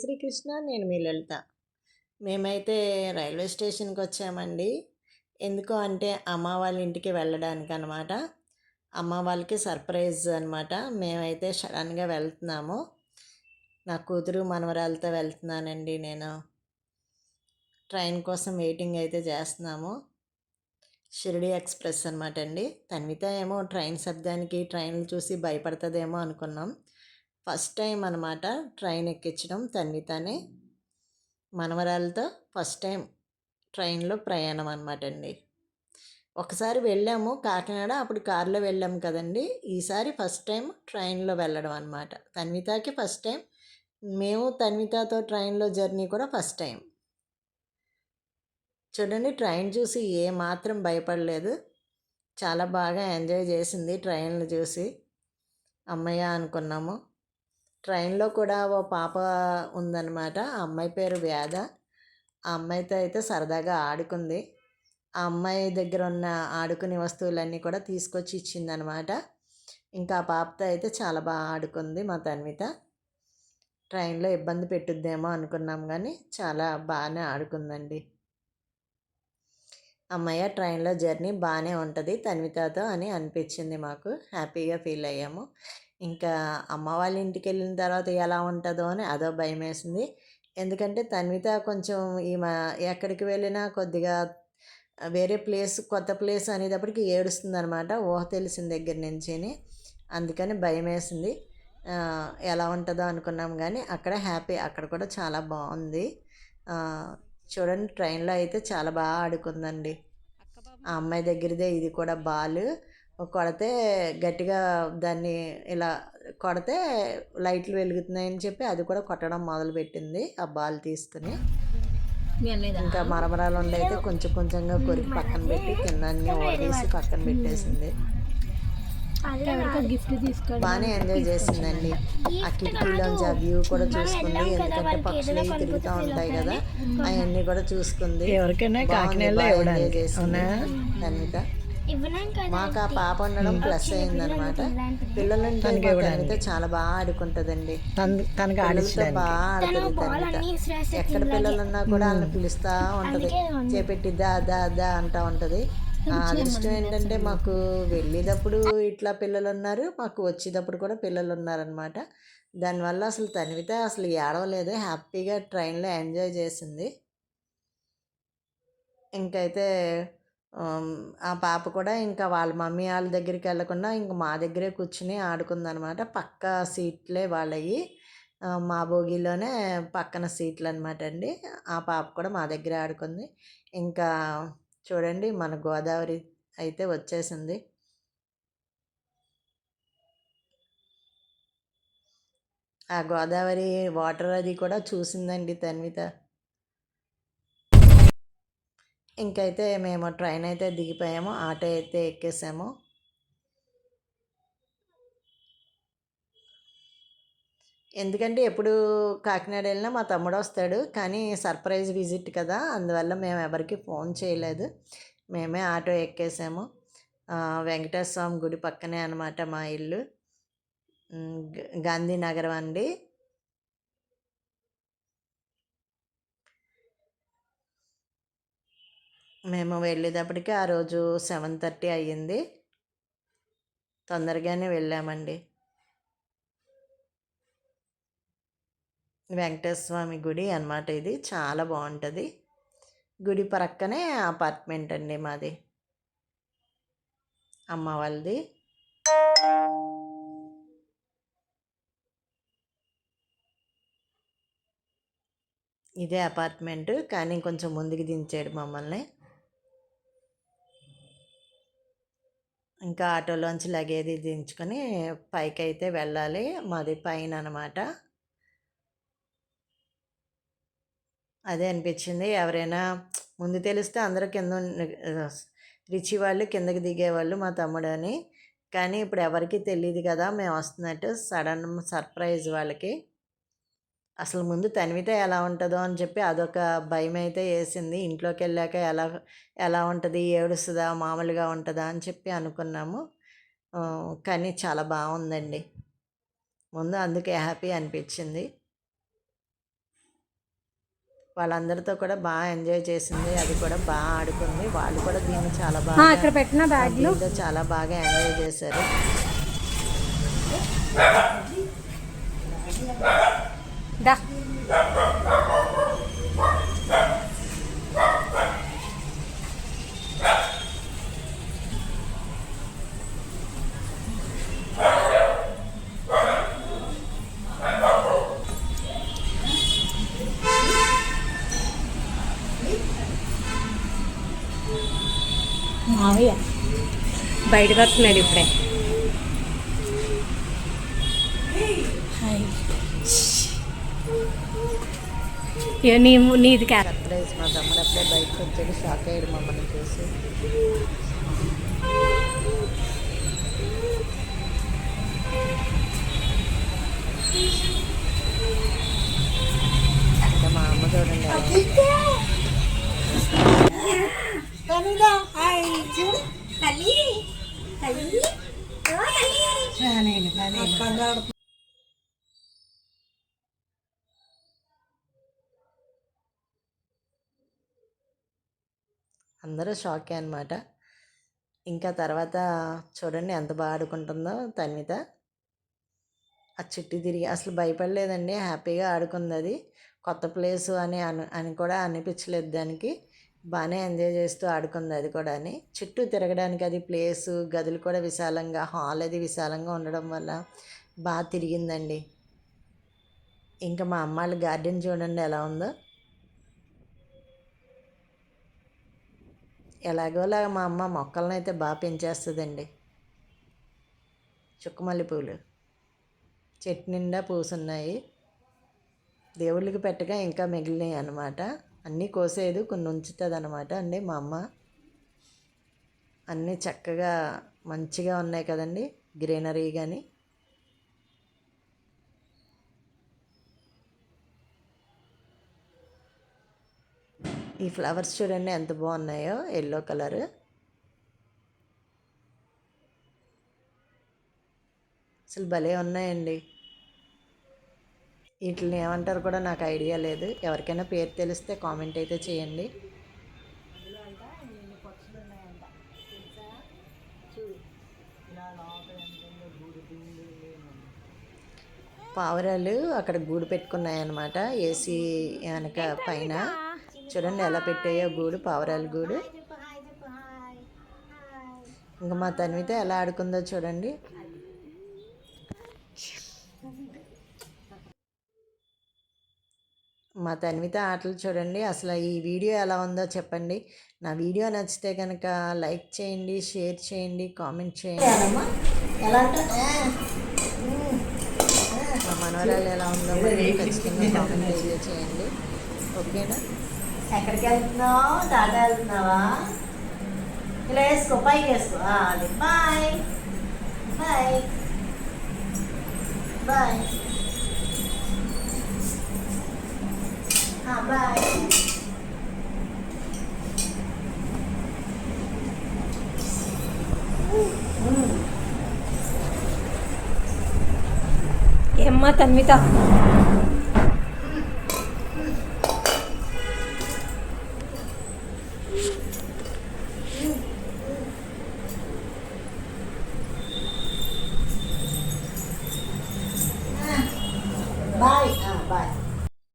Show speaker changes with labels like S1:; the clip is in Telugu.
S1: శ్రీకృష్ణ నేను మీ లలిత. మేమైతే రైల్వే స్టేషన్కి వచ్చామండి ఎందుకు అంటే అమ్మ వాళ్ళ ఇంటికి వెళ్ళడానికి అనమాట అమ్మ వాళ్ళకి సర్ప్రైజ్ అనమాట మేమైతే సడన్గా వెళ్తున్నాము. నా కూతురు మనవరాలతో వెళ్తున్నానండి నేను. ట్రైన్ కోసం వెయిటింగ్ అయితే చేస్తున్నాము. షిరిడి ఎక్స్ప్రెస్ అనమాట అండి. తన్విత ఏమో ట్రైన్ శబ్దానికి ట్రైన్లు చూసి భయపడుతుందేమో అనుకున్నాం. ఫస్ట్ టైం అనమాట ట్రైన్ ఎక్కించడం తన్వితనే మనవరాలతో ఫస్ట్ టైం ట్రైన్లో ప్రయాణం అనమాట అండి ఒకసారి వెళ్ళాము కాకినాడ అప్పుడు కారులో వెళ్ళాము కదండి. ఈసారి ఫస్ట్ టైం ట్రైన్లో వెళ్ళడం అనమాట తన్వితకి ఫస్ట్ టైం. మేము తన్వితతో ట్రైన్లో జర్నీ కూడా ఫస్ట్ టైం. చూడండి ట్రైన్ చూసి ఏ మాత్రం భయపడలేదు. చాలా బాగా ఎంజాయ్ చేసింది ట్రైన్లు చూసి. అమ్మయ్య అనుకున్నాము. ట్రైన్లో కూడా ఓ పాప ఉందన్నమాట. ఆ అమ్మాయి పేరు వేద ఆ అమ్మాయితో అయితే సరదాగా ఆడుకుంది. ఆ అమ్మాయి దగ్గర ఉన్న ఆడుకునే వస్తువులన్నీ కూడా తీసుకొచ్చి ఇచ్చిందనమాట ఇంకా ఆ పాపతో అయితే చాలా బాగా ఆడుకుంది మా తన్విత. ట్రైన్లో ఇబ్బంది పెట్టుద్దేమో అనుకున్నాం కానీ చాలా బాగానే ఆడుకుందండి. అమ్మయ్య ట్రైన్లో జర్నీ బాగానే ఉంటుంది తన్వితతో అని అనిపించింది మాకు. హ్యాపీగా ఫీల్ అయ్యాము. ఇంకా అమ్మ వాళ్ళ ఇంటికి వెళ్ళిన తర్వాత ఎలా ఉంటుందో అని అదో భయం వేసింది ఎందుకంటే తన్విత కొంచెం ఈమె ఎక్కడికి వెళ్ళినా కొద్దిగా వేరే ప్లేస్ కొత్త ప్లేస్ అనేటప్పటికి ఏడుస్తుంది అనమాట ఊహ తెలిసిన దగ్గర నుంచి అందుకని భయం వేసింది ఎలా ఉంటుందో అనుకున్నాం కానీ అక్కడ హ్యాపీ అక్కడ కూడా చాలా బాగుంది. చూడండి ట్రైన్లో అయితే చాలా బాగా ఆడుకుందండి. ఆ అమ్మాయి దగ్గరదే ఇది కూడా బాల్. కొడితే గట్టిగా దాన్ని ఇలా కొడితే లైట్లు వెలుగుతున్నాయని చెప్పి అది కూడా కొట్టడం మొదలుపెట్టింది ఆ బాల్ తీసుకుని. ఇంకా మరమరాలు ఉండైతే కొంచెం కొంచెంగా కొరికి పక్కన పెట్టి కింద అన్ని ఓడేసి పక్కన పెట్టేసింది. బాగానే ఎంజాయ్ చేసిందండి. ఆ కిటికీలోంచి ఆ వ్యూ కూడా చూసుకుంది. ఎందుకంటే పక్షులు తిరుగుతూ ఉంటాయి కదా అవన్నీ కూడా చూసుకుంది.
S2: ఎవరికైనా కాకినాడలో
S1: ఎంజాయ్ చేసింది. మాకు ఆ పాప ఉండడం ప్లస్ అయిందనమాట పిల్లలంటే తనిత చాలా బాగా ఆడుకుంటుందండి. బాగా ఆడుతుంది ఎక్కడ పిల్లలు ఉన్నా కూడా వాళ్ళని పిలుస్తూ ఉంటది. చేపెట్టి దా దా దా అంటా ఉంటది. ఆ అదృష్టం ఏంటంటే మాకు వెళ్ళేటప్పుడు ఇట్లా పిల్లలు ఉన్నారు మాకు వచ్చేటప్పుడు కూడా పిల్లలు ఉన్నారనమాట దానివల్ల అసలు తనివిత అసలు ఏడవలేదు హ్యాపీగా ట్రైన్లో ఎంజాయ్ చేసింది. ఇంకైతే ఆ పాప కూడా ఇంకా వాళ్ళ మమ్మీ వాళ్ళ దగ్గరికి వెళ్ళకుండా ఇంక మా దగ్గరే కూర్చుని ఆడుకుందనమాట. పక్క సీట్లే వాళ్ళవి మా భోగిలోనే పక్కన సీట్లు అనమాట అండి. ఆ పాప కూడా మా దగ్గరే ఆడుకుంది. ఇంకా చూడండి మన గోదావరి అయితే వచ్చేసింది. ఆ గోదావరి వాటర్ అది కూడా చూసిందండి తన్విత. ఇంకైతే మేము ట్రైన్ అయితే దిగిపోయాము ఆటో అయితే ఎక్కేసాము. ఎందుకంటే ఎప్పుడు కాకినాడ వెళ్ళినా మా తమ్ముడు వస్తాడు కానీ సర్ప్రైజ్ విజిట్ కదా అందువల్ల మేము ఎవరికి ఫోన్ చేయలేదు. మేమే ఆటో ఎక్కేసాము. వెంకటేశ్వర స్వామి గుడి పక్కనే అనమాట మా ఇల్లు. గాంధీనగరం అండి. మేము వెళ్ళేటప్పటికి ఆ రోజు సెవెన్ థర్టీ అయ్యింది. తొందరగానే వెళ్ళామండి. వెంకటేశ్వర స్వామి గుడి అనమాట ఇది. చాలా బాగుంటుంది. గుడి పక్కనే అపార్ట్మెంట్ అండి మాది. అమ్మ వాళ్ళది. ఇదే అపార్ట్మెంట్. కానీ కొంచెం ముందుకు దించాడు మమ్మల్ని. ఇంకా ఆటోలోంచి లగేజ్ దించుకొని పైకి అయితే వెళ్ళాలి. మాది పైన అనమాట అదే అనిపించింది. ఎవరైనా ముందు తెలిస్తే అందరూ కింద రిచి వాళ్ళు కిందకి దిగేవాళ్ళు మా తమ్ముడు అని. కానీ ఇప్పుడు ఎవరికి తెలియదు కదా మేము వస్తున్నట్టు సడన్ సర్ప్రైజ్ వాళ్ళకి. అసలు ముందు తనివితే ఎలా ఉంటుందో అని చెప్పి అదొక భయం అయితే వేసింది. ఇంట్లోకి వెళ్ళాక ఎలా ఎలా ఉంటుంది ఏడుస్తుందా మామూలుగా ఉంటుందా అని చెప్పి అనుకున్నాము. కానీ చాలా బాగుందండి. ముందు అందుకే హ్యాపీ అనిపించింది. వాళ్ళందరితో కూడా బాగా ఎంజాయ్ చేసింది. అది కూడా బాగా ఆడుకుంది. వాళ్ళు కూడా దీన్ని చాలా బాగా
S3: ఇక్కడ పెట్టిన బ్యాగ్లు.
S1: చాలా బాగా ఎంజాయ్ చేశారు.
S3: దా మావయ్య బయటకు వస్తున్నాడు ఇప్పుడే నీ నీది
S1: సర్ప్రైజ్ మా తమ్ముడు అప్పుడే బయటకు వచ్చాడు షాక్ అయ్యాడు మమ్మల్ని చూసి. మా అమ్మ చూడండి. అందరూ షాకే అనమాట ఇంకా తర్వాత చూడండి ఎంత బాగా ఆడుకుంటుందో తన్విత. ఆ చుట్టూ తిరిగి అసలు భయపడలేదండి. హ్యాపీగా ఆడుకుంది అది. కొత్త ప్లేస్ అని అను అని కూడా అనిపించలేదు దానికి. బాగానే ఎంజాయ్ చేస్తూ ఆడుకుంది అది కూడా అని. చుట్టూ తిరగడానికి అది ప్లేసు గదులు కూడా విశాలంగా హాల్ అది విశాలంగా ఉండడం వల్ల బాగా తిరిగిందండి. ఇంకా మా అమ్మాళ్ళ గార్డెన్ చూడండి ఎలా ఉందో. ఎలాగోలా మా అమ్మ మొక్కలను అయితే బాగా పెంచేస్తుందండి. చుక్కమల్లి పూలు. చెట్టు నిండా పూసున్నాయి. దేవుళ్ళకి పెట్టగా ఇంకా మిగిలినాయి అన్నమాట. అన్నీ కోసేది కొన్ని ఉంచుతుంది అనమాట అండి మా అమ్మ. అన్నీ చక్కగా మంచిగా ఉన్నాయి కదండి. గ్రీనరీ కానీ ఈ ఫ్లవర్స్ చూడండి ఎంత బాగున్నాయో ఎల్లో కలర్ అసలు భలే ఉన్నాయండి. వీటిని ఏమంటారు కూడా నాకు ఐడియా లేదు. ఎవరికైనా పేరు తెలిస్తే కామెంట్ అయితే చేయండి. పావురాలు అక్కడ గూడు పెట్టుకున్నాయన్నమాట. ఏసీ వెనక పైన. చూడండి ఎలా పెట్టాయో గూడు పావురాల గూడు. ఇంకా మా తన్విత ఎలా ఆడుకుందో చూడండి. మా తన్విత ఆటలు చూడండి అసలు ఈ వీడియో ఎలా ఉందో చెప్పండి. నా వీడియో నచ్చితే కనుక లైక్ చేయండి షేర్ చేయండి కామెంట్ చేయండి. మా మనవరాలు ఎలా ఉందో ఖచ్చితంగా కామెంట్ చేయండి. ఓకేనా? ఎక్కడికి వెళ్తున్నావు? టాటా వెళ్తున్నావా? ఇలా వేసుకో పైకి వేసుకో. అది. బాయ్. బాయ్. బాయ్. బాయ్.
S3: ఏమ్మా తన్విత?